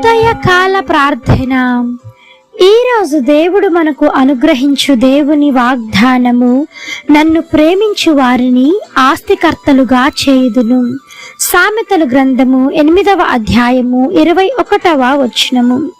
ఉదయకాల ప్రార్థన. ఈరోజు దేవుడు మనకు అనుగ్రహించు దేవుని వాగ్దానము నన్ను ప్రేమించు వారిని ఆస్తికర్తలుగా చేయుదును. సామెతలు గ్రంథము ఎనిమిదవ అధ్యాయము ఇరవై ఒకటవ వచనము.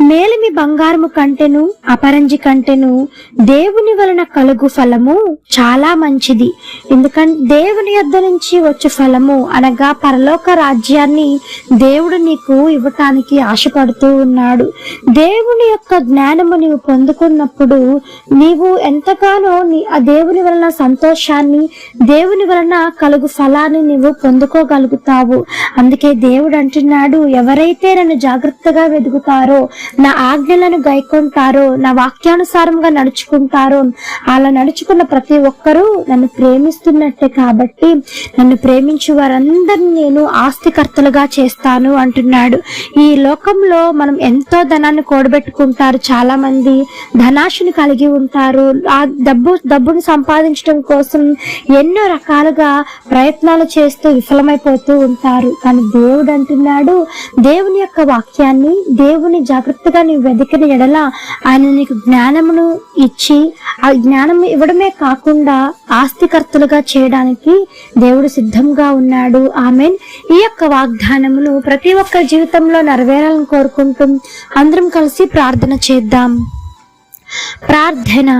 మేలిమి బంగారము కంటెను అపరంజి కంటెను దేవుని వలన కలుగు ఫలము చాలా మంచిది. ఎందుకంటే దేవుని యొద్ద నుంచి వచ్చే ఫలము అనగా పరలోక రాజ్యాన్ని దేవుడు నీకు ఇవ్వటానికి ఆశపడుతూ ఉన్నాడు. దేవుని యొక్క జ్ఞానము నీవు పొందుకున్నప్పుడు నీవు ఎంతగానో నీ ఆ దేవుని వలన సంతోషాన్ని దేవుని వలన కలుగు ఫలాన్ని నీవు పొందుకోగలుగుతావు. అందుకే దేవుడు అంటున్నాడు ఎవరైతే నన్ను జాగ్రత్తగా వెతుకుతారో నా ఆజ్ఞలను గైకొంటారో నా వాక్యానుసారంగా నడుచుకుంటారో అలా నడుచుకున్న ప్రతి ఒక్కరూ నన్ను ప్రేమిస్తున్నట్టే కాబట్టి నన్ను ప్రేమించు వారందరినీ నేను ఆస్తికర్తలుగా చేస్తాను అంటున్నాడు. ఈ లోకంలో మనం ఎంతో ధనాన్ని కూడబెట్టుకుంటారు చాలా మంది ధనాశుని కలిగి ఉంటారు. ఆ డబ్బు డబ్బును సంపాదించడం కోసం ఎన్నో రకాలుగా ప్రయత్నాలు చేస్తూ విఫలమైపోతూ ఉంటారు. కానీ దేవుడు అంటున్నాడు దేవుని యొక్క వాక్యాన్ని దేవుని జాగ్రత్తగా నీవు వెతికిన ఎడల ఆయన నీకు జ్ఞానమును ఇచ్చి ఆ జ్ఞానం ఇవ్వడమే కాకుండా ఆస్తికర్తలుగా చేయడానికి దేవుడు సిద్ధంగా ఉన్నాడు. ఆమెన్. ఈ యొక్క వాగ్దానమును ప్రతి ఒక్క జీవితంలో నెరవేరాలని కోరుకుంటూ అందరం కలిసి ప్రార్థన చేద్దాం. ప్రార్థన.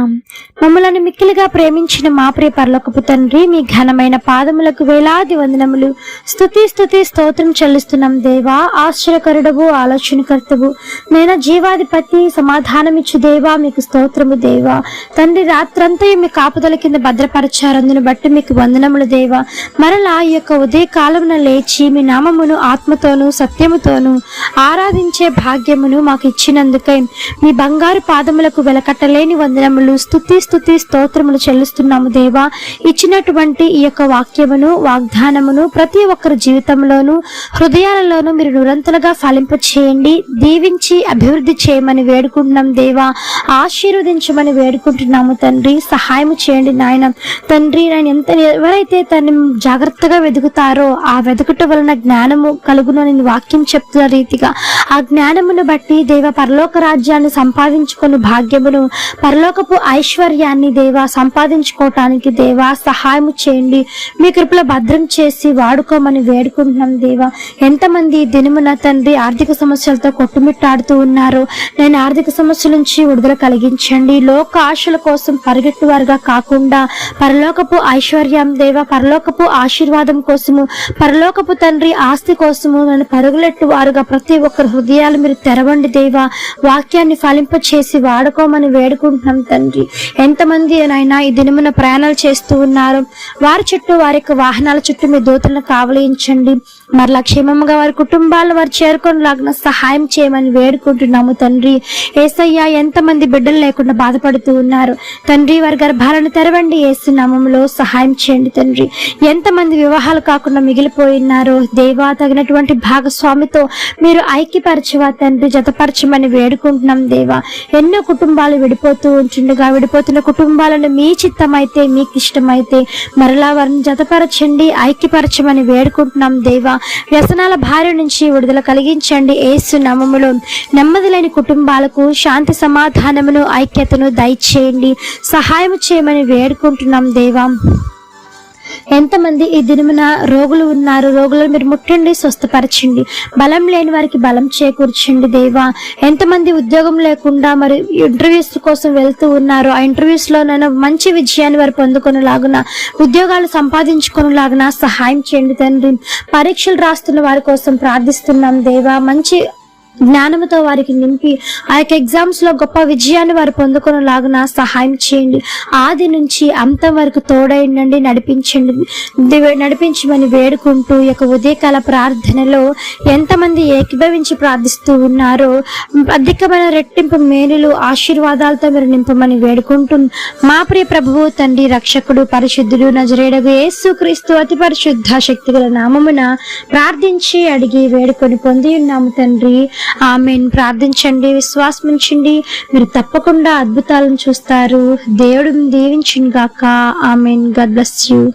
మమ్మలను మిక్కిలిగా ప్రేమించిన మా ప్రియ పరలోకపు తండ్రి మీ ఘనమైన పాదములకు వేలాది వందనములు. స్థుతి స్థుతి స్తోత్రం చెల్లిస్తున్నాం దేవా. ఆశ్చర్యకరుడవు ఆలోచనకర్తవు. నేను జీవాధిపతి సమాధానమిచ్చు దేవా మీకు స్తోత్రము దేవా. తండ్రి రాత్రంతా మీ కాపుదల కింద భద్రపరచారందును బట్టి మీకు వందనములు దేవా. మరలా ఈ యొక్క ఉదయ కాలమున లేచి మీ నామమును ఆత్మతోను సత్యముతోను ఆరాధించే భాగ్యమును మాకు ఇచ్చినందుకై మీ బంగారు పాదములకు కట్టలేని వందనములు స్థుతి స్థుతి స్తోత్రములు చెల్లిస్తున్నాము దేవా. ఇచ్చినటువంటి ఈ యొక్క వాక్యమును వాగ్దానమును ప్రతి ఒక్కరి జీవితంలోనూ హృదయాలలోనూ మీరు నిరంతరంగా ఫలింప చేయండి దీవించి అభివృద్ధి చేయమని వేడుకుంటున్నాం దేవా. ఆశీర్వదించమని వేడుకుంటున్నాము తండ్రి. సహాయం చేయండి నాయన. తండ్రి నేను ఎంత ఎవరైతే తను జాగ్రత్తగా వెతుకుతారో ఆ వెతుకుట వలన జ్ఞానము కలుగును నేను వాక్యం చెప్తున్న రీతిగా. ఆ జ్ఞానమును బట్టి దేవ పరలోక రాజ్యాన్ని సంపాదించుకొని భాగ్యమును పరలోకపు ఐశ్వర్యాన్ని దేవా సంపాదించుకోవటానికి దేవా సహాయం చేయండి. మీ కృపలో భద్రం చేసి వాడుకోమని వేడుకుంటున్నాం దేవా. ఎంతమంది దినమున తండ్రి ఆర్థిక సమస్యలతో కొట్టుమిట్టాడుతూ ఉన్నారు నేను ఆర్థిక సమస్యల నుంచి విడుదల కలిగించండి. లోక ఆశల కోసం పరిగెట్టు వారుగా కాకుండా పరలోకపు ఐశ్వర్యం దేవ పరలోకపు ఆశీర్వాదం కోసము పరలోకపు తండ్రి ఆస్తి కోసము నన్ను పరుగులెట్టు వారుగా ప్రతి ఒక్కరి హృదయాలు మీరు తెరవండి దేవా. వాక్యాన్ని ఫలింప చేసి అని వేడుకుంటున్నాం తండ్రి. ఎంతమంది నాయనా ఈ దినమున ప్రయాణాలు చేస్తూ ఉన్నారు? వారి చుట్టూ వారి యొక్క వాహనాల చుట్టూ మీ దూతలను కావలించండి. మరలా క్షేమంగా వారి కుటుంబాలను వారు చేరుకొనిలాగిన సహాయం చేయమని వేడుకుంటున్నాము తండ్రి. ఏసయ్య ఎంతమంది బిడ్డలు లేకుండా బాధపడుతూ ఉన్నారు? తండ్రి వారి గర్భాలను తెరవండి ఏసునామంలో సహాయం చేయండి తండ్రి. ఎంతమంది వివాహాలు కాకుండా మిగిలిపోయి ఉన్నారో? దేవా తగినటువంటి భాగస్వామితో మీరు ఐక్యపరచవా తండ్రి జతపరచమని వేడుకుంటున్నాం దేవా. ఎన్నో కుటుంబాలు విడిపోతూ ఉంటుండగా విడిపోతున్న కుటుంబాలను మీ చిత్తమైతే మీకు ఇష్టమైతే మరలా వారిని జతపరచండి ఐక్యపరచమని వేడుకుంటున్నాం దేవా. వ్యసనాల భార్య నుంచి విడుదల కలిగించండి ఏసు నమములో. నెమ్మది లేని కుటుంబాలకు శాంతి సమాధానమును ఐక్యతను దయచేయండి. సహాయం చేయమని వేడుకుంటున్నాం దేవా. ఎంతమంది ఈ దినమున రోగులు ఉన్నారు? రోగులను మీరు ముట్టండి స్వస్థపరచండి. బలం లేని వారికి బలం చేకూర్చండి దేవా. ఎంతమంది ఉద్యోగం లేకుండా మరి ఇంటర్వ్యూస్ కోసం వెళ్తూ ఉన్నారు ఆ ఇంటర్వ్యూస్లో మంచి విజయాన్ని వారు పొందుకునేలాగున ఉద్యోగాలు సంపాదించుకునేలాగున సహాయం చేయండి తండ్రి. పరీక్షలు రాస్తున్న వారి కోసం ప్రార్థిస్తున్నాం దేవా. మంచి జ్ఞానముతో వారికి నింపి ఆ యొక్క ఎగ్జామ్స్లో గొప్ప విజయాన్ని వారు పొందుకునేలాగున సహాయం చేయండి. ఆది నుంచి అంతం వరకు తోడైండండి నడిపించండి నడిపించమని వేడుకుంటూ ఈ యొక్క ఉదయకాల ప్రార్థనలో ఎంతమంది ఏకీభవించి ప్రార్థిస్తూ ఉన్నారో అధికమైన రెట్టింపు మేలులు ఆశీర్వాదాలతో మీరు నింపమని వేడుకుంటూ మా ప్రియ ప్రభువు తండ్రి రక్షకుడు పరిశుద్ధుడు నజరేడగు యేసు క్రీస్తు అతి పరిశుద్ధ శక్తిగల నామమున ప్రార్థించి అడిగి వేడుకొని పొంది ఉన్నాము తండ్రి. ఆమెను. ప్రార్థించండి విశ్వాసం ఉంచండి మీరు తప్పకుండా అద్భుతాలను చూస్తారు. దేవుడు దీవించింది గాక ఆమెన్. God bless you.